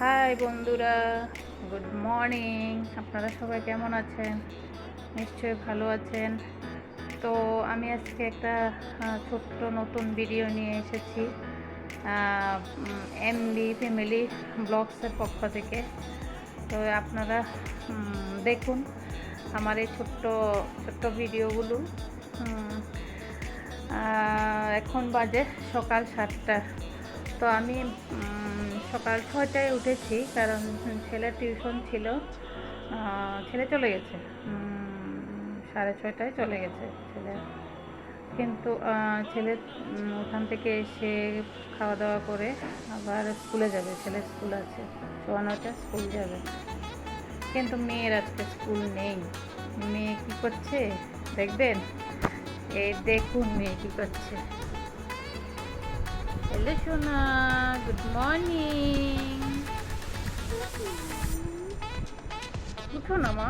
High বন্ধুরা, good morning. আপনারা সবাই কেমন আছেন? নিশ্চয়ই ভালো আছেন। তো আমি আজকে একটা ছোট্ট নতুন ভিডিও নিয়ে এসেছি এমবি ফ্যামিলি ব্লগসের পক্ষ থেকে। তো আপনারা দেখুন আমার এই ছোট্ট ছোট্ট ভিডিওগুলো এখন বাজে সকাল সাতটা। তো আমি সকাল ছয়টায় উঠেছি, কারণ ছেলের টিউশন ছিল ছেলে চলে গেছে। সাড়ে ছয়টায় চলে গেছে ছেলে। কিন্তু ছেলে ওখান থেকে এসে খাওয়া দাওয়া করে আবার স্কুলে যাবে। ছেলে স্কুল আছে, সোয়া নয়টা স্কুল যাবে। কিন্তু মেয়ের আজকে স্কুল নেই। মেয়ে কী করছে? দেখবেন? এই দেখুন মেয়ে কী করছে। হ্যালো সোনা গুড মর্নিং উঠো না মা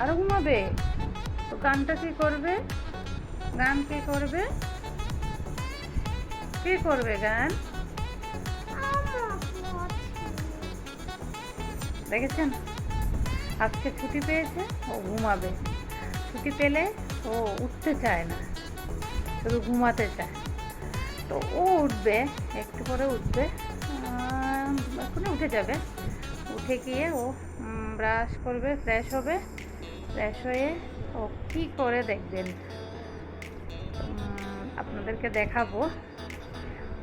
আরও ঘুমাবে? তো গানটা কি করবে? গান কে করবে? কে করবে গান? দেখেছেন? আজকে ছুটি পেয়েছে ও ঘুমাবে। ছুটি পেলে ও উঠতে চায় না। শুধু ঘুমাতে চায়। তো ও উঠবে, একটু পরে উঠবে। এখনই উঠে যাবে। উঠে গিয়ে ও ব্রাশ করবে ফ্রেশ হবে। ফ্রেশ হয়ে ও কী করে দেখবেন? আপনাদেরকে দেখাবো।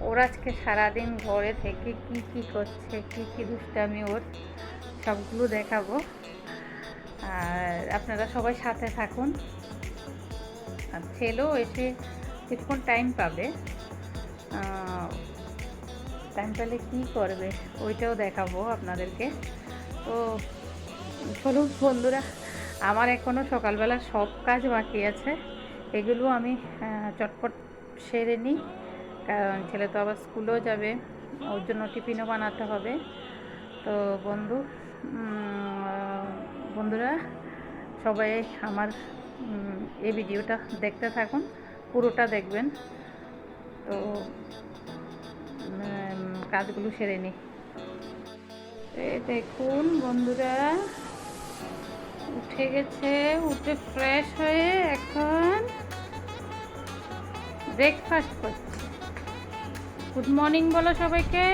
ওর আজকে সারাদিন ঘরে থেকে কি কি করছে, কি কি দুষ্টামি ওর, সবগুলো দেখাবো। আর আপনারা সবাই সাথে থাকুন। আর ছেলেও এসে কিছুক্ষণ টাইম পাবে? টাইম পেলে কী করবে? ওইটাও দেখাবো আপনাদেরকে। তো চলুন বন্ধুরা, আমার এখনও সকালবেলা সব কাজ বাকি আছে। এগুলো আমি চটপট সেরে নিই। কারণ ছেলে তো আবার স্কুলেও যাবে, ওর জন্য টিফিনও বানাতে হবে। তো বন্ধু বন্ধুরা, সবাই আমার এই ভিডিওটা দেখতে থাকুন। পুরোটা দেখবেন। তো কাজগুলো সেরে নিই দেখুন বন্ধুরা উঠে গেছে উঠে ফ্রেশ হয়ে এখন ব্রেকফাস্ট করছে। গুড মর্নিং বলো সবাইকে।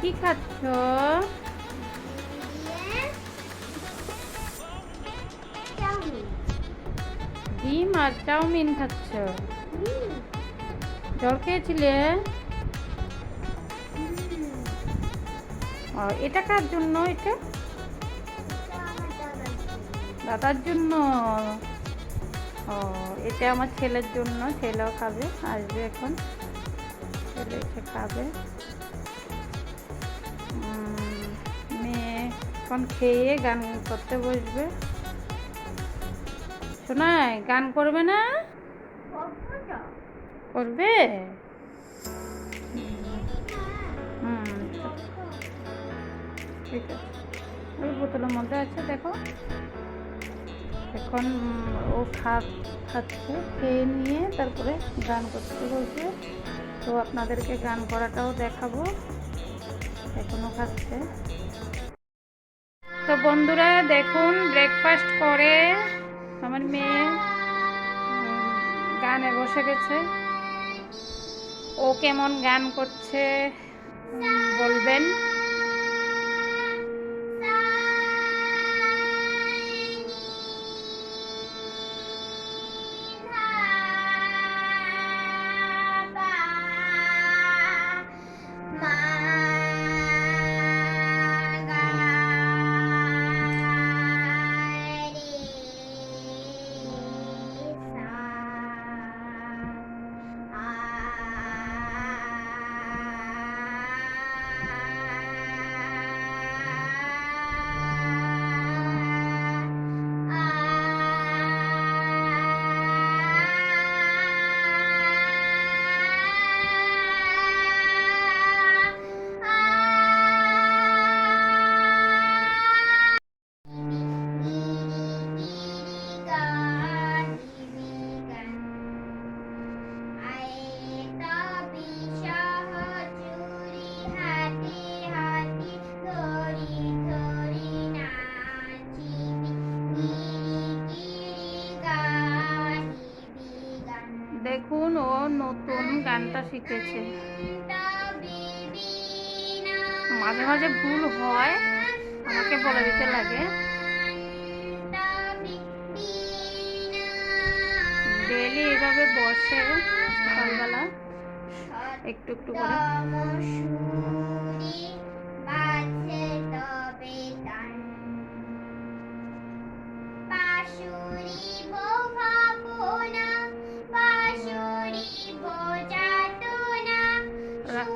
কি খাচ্ছ? আর চাউমিন খাচ্ছ? জল খেয়েছিলে? ও, এটা কার জন্য এটা? দাদার জন্য। ও এটা আমার ছেলের জন্য ছেলেও খাবে আসবে এখন। ছেলে এসে খাবে। মেয়ে এখন খেয়ে গান করতে বসবে। শোনায়, গান করবে না? করবে? হুম ওই বোতলের মধ্যে আছে, দেখো। এখন, ও খা খাচ্ছে, খেয়ে নিয়ে তারপরে গান করতে বলছে। তো আপনাদেরকে গান করাটাও দেখাবো। এখনও খাচ্ছে। তো বন্ধুরা, দেখুন ব্রেকফাস্ট করে আমার মেয়ে গানে বসে গেছে। ও কেমন গান করছে বলবেন? শিখেছে। মাঝে মাঝে ভুল হয়, আমাকে বলে দিতে লাগে। ডেলি এভাবে বসে সকালবেলা, একটু একটু করে।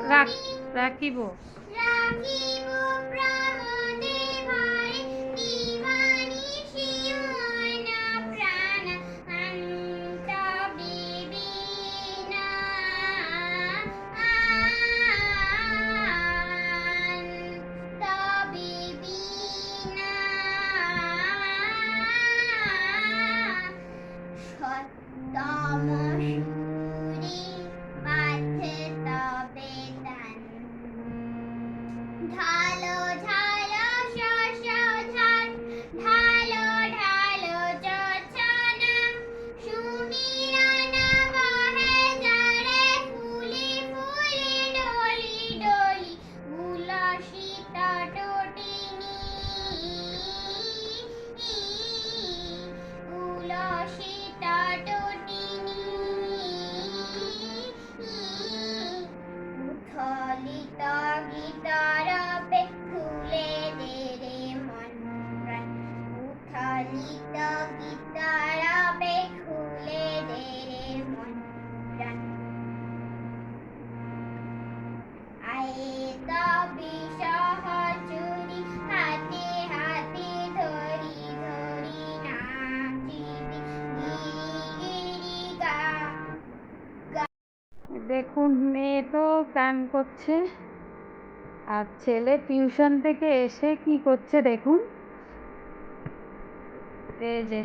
রাখিব। রাখিব। আয়ে সহচুরি হাতে হাতে ধরি ধরি নাচিবি গিরি গা। দেখুন মেয়ে তো গান করছে আর ছেলে টিউশন থেকে এসে কি করছে দেখুন। এই যে।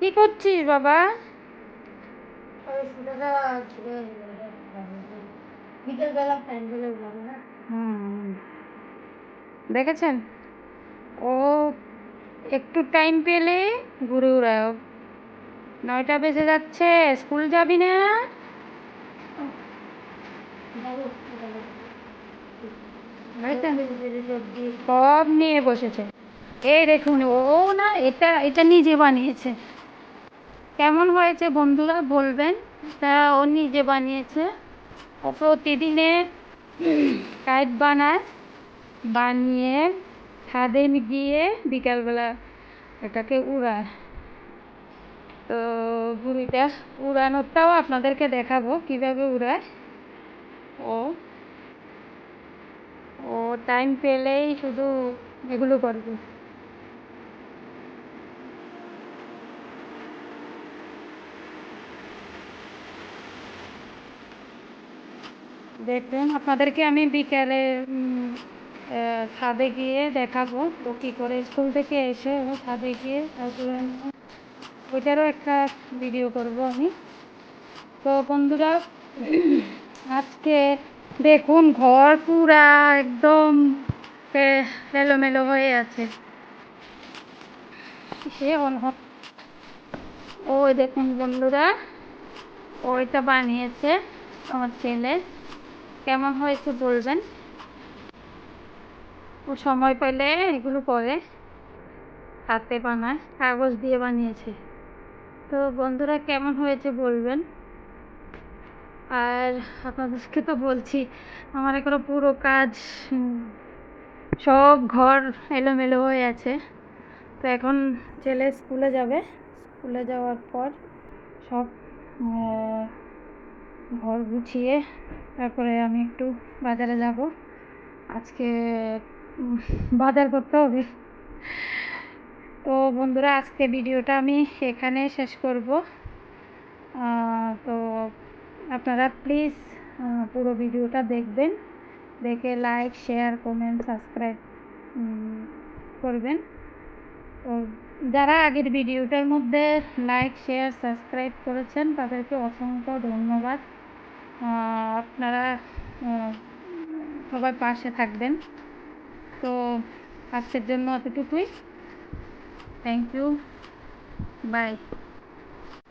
কি করছিস বাবা? বিকেলবেলা হুম। দেখেছেন? ও একটু টাইম পেলে ঘুরে উড়ায় নয়টা বেজে যাচ্ছে স্কুল যাবি না? সব নিয়ে বসেছে। এই দেখুন ও না এটা এটা নিজে বানিয়েছে। কেমন হয়েছে বন্ধুরা বলবেন? তা ও নিজে বানিয়েছে। প্রতিদিনে কাইট বানায়, বানিয়ে ছাদে গিয়ে বিকালবেলা এটাকে উড়ায়। তো বুড়িটা উড়ানোরটাও আপনাদেরকে দেখাবো কীভাবে উড়ায়। ও ও টাইম পেলেই শুধু এগুলো করবে। দেখবেন, আপনাদেরকে আমি বিকেলে ছাদে গিয়ে দেখাবো তো কী করে স্কুল থেকে এসে ছাদে গিয়ে তারপরে ওইটারও একটা ভিডিও করব আমি। তো বন্ধুরা, আজকে দেখুন, ঘর পুরা একদম এলোমেলো হয়ে আছে। সে ওই দেখুন বন্ধুরা, ওইটা বানিয়েছে আমার ছেলে। কেমন হয়েছে বলবেন? ও সময় পেলে এগুলো করে হাতে বানায়, কাগজ দিয়ে বানিয়েছে। তো বন্ধুরা, কেমন হয়েছে বলবেন? আর আপনাদেরকে তো বলছি, আমার এখনও পুরো কাজ সব ঘর এলোমেলো হয়ে আছে। তো এখন ছেলে স্কুলে যাবে। স্কুলে যাওয়ার পর সব ঘর গুছিয়ে তারপরে আমি একটু বাজারে যাব। আজকে বাজার করতে হবে। তো বন্ধুরা, আজকে ভিডিওটা আমি এখানে শেষ করব। তো আপনারা প্লিজ পুরো ভিডিওটা দেখবেন। দেখে লাইক শেয়ার কমেন্ট সাবস্ক্রাইব করবেন। তো যারা আগের ভিডিওটার মধ্যে লাইক শেয়ার সাবস্ক্রাইব করেছেন, তাদেরকে অসংখ্য ধন্যবাদ। আপনারা সবাই পাশে থাকবেন। তো আজকের জন্য এতটুকুই। Thank you by